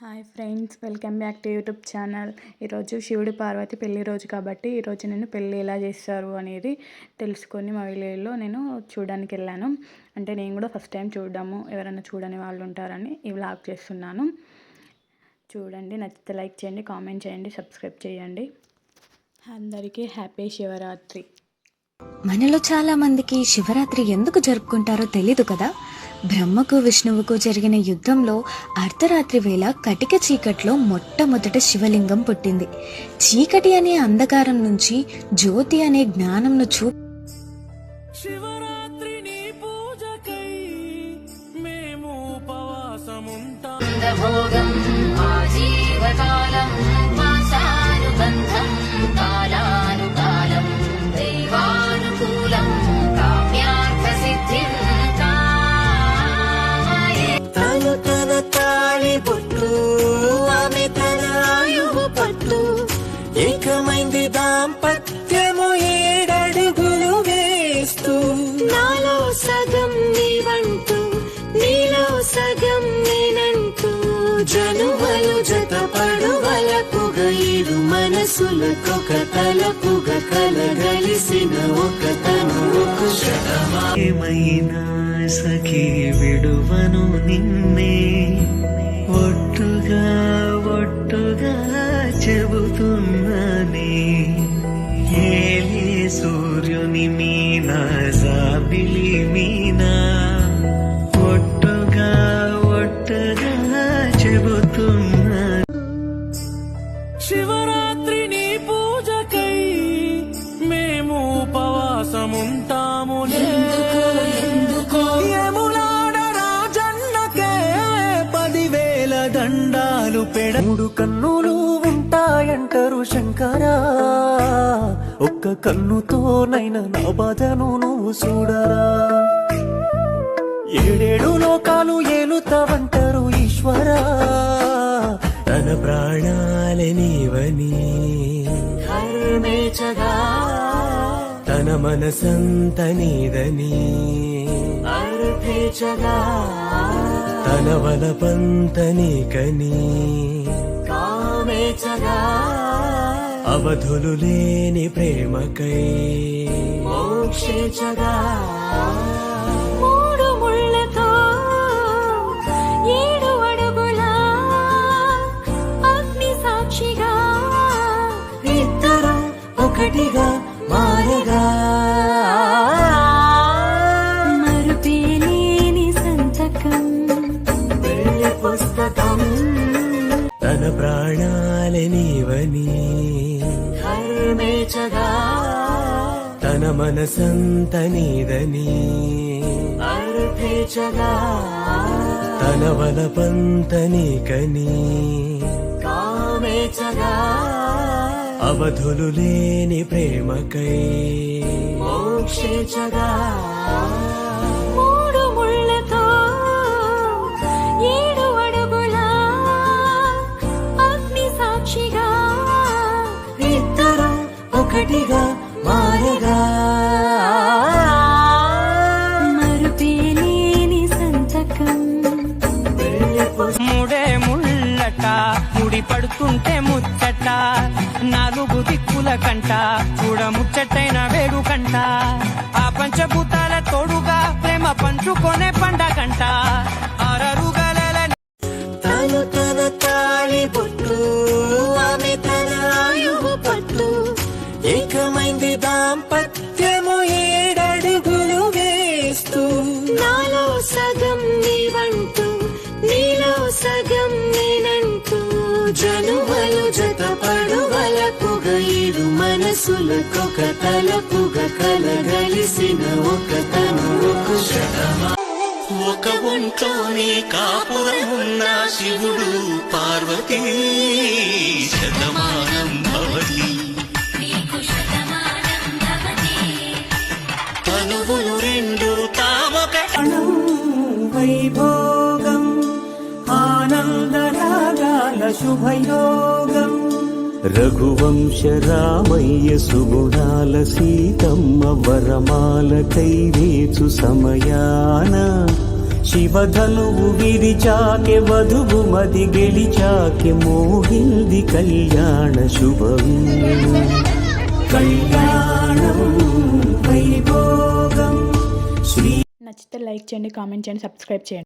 Hi friends welcome back to YouTube channel. ఈరోజు శివుడి పార్వతి పెళ్ళి రోజు కాబట్టి ఈరోజు నేను పెళ్ళి ఎలా చేస్తారు అనేది తెలుసుకొని మా విలేజ్లో నేను చూడడానికి వెళ్ళాను. అంటే నేను కూడా ఫస్ట్ టైం చూడడము ఎవరైనా చూడని వాళ్ళు ఉంటారని ఈ వ్లాగ్ చేస్తున్నాను. చూడండి నచ్చితే లైక్ చేయండి కామెంట్ చేయండి సబ్స్క్రైబ్ చేయండి. అందరికీ హ్యాపీ శివరాత్రి. మనలో చాలా మందికి శివరాత్రి ఎందుకు జరుపుకుంటారో తెలీదు కదా? బ్రహ్మకు విష్ణువుకు జరిగిన యుద్ధంలో అర్ధరాత్రి వేళ కటిక చీకట్లో మొట్టమొదట శివలింగం పుట్టింది. చీకటి అనే అంధకారం నుంచి జ్యోతి అనే జ్ఞానంను చూ భోగం ఆజీవకాలం మాసానుబంధం నాలో సగం నీవంటూ నీలో సగం నేనంటూ జనువలు జత పడువలపుగ ఇరు మనసులకొక తలపుగ కలగలిసిన ఒక తను ఒక ఏమైనా సఖీ విడువను నిన్నే ఒట్టుగా ఒట్టుగా చెబుతున్నానే ఏలే సూర్యుని మీనా జాబిలి మీనా? ఒట్టుగా ఒట్టుగా చెబుతున్నా. శివరాత్రి దండాలు పెడ మూడు కన్నులు ఉంటాయంటారు శంకరా. ఒక్క కన్నుతోనైనా నా బాధను నువ్వు చూడరా. ఏడేడు లోకాలు ఏలుతావంటారు ఈశ్వరా. తన ప్రాణాలే నీవని. కర్మేచగా తన మనసంత నీదని. అర్థేచగా తన వలపంత నీకని కామేచగా అవధులు లేని ప్రేమకై మోక్షేచగా మూడు ముళ్ళతో ఏడు అడుగుల అగ్ని సాక్షిగా ఇద్దరు ఒకటిగా మారగా. తన మనసంత నీదని. తన వలపంత నీకని. కామేచగా అవధులు లేని ప్రేమకై. మోక్షేచగా ఒకటిగా మారగా మరుపేలేని సంతకం. మూడే ముళ్ళట ముడి పడుతుంటే ముచ్చట. నాలుగు దిక్కుల కంట చూడ ముచ్చటైన వేడు కంట. ఆ పంచభూతాల తోడుగా ప్రేమ పంచుకొనే పండగంట. ఆరరుగల తను తన తాళి ఏకమైంది దాంపత్యము ఏడడుగులు వేస్తూ. నాలో సగం నీవంటూ నీలో సగం నేనంటూ జనుమలు జత పడువలపుగ ఇరు మనసులకొక తలపుగ కలగలిసిన ఒక తను ఒక శతమా ఒక ఒంట్లోనే కాపురమున్న శివుడు పార్వతీ శతమానం భవతి. శుభయోగం. రఘువంశ రామయ్య సుగుణాల సీతమ్మ వరమాల కైవేచు సమయాన. శివధనువు విరిచాకె వధువు మది గెలిచాకె మోగింది కళ్యాణ శుభం. కళ్యాణం వైభోగం. శ్రీ నచ్చితే లైక్ చేయండి కామెంట్ చేయండి సబ్స్క్రైబ్ చేయండి.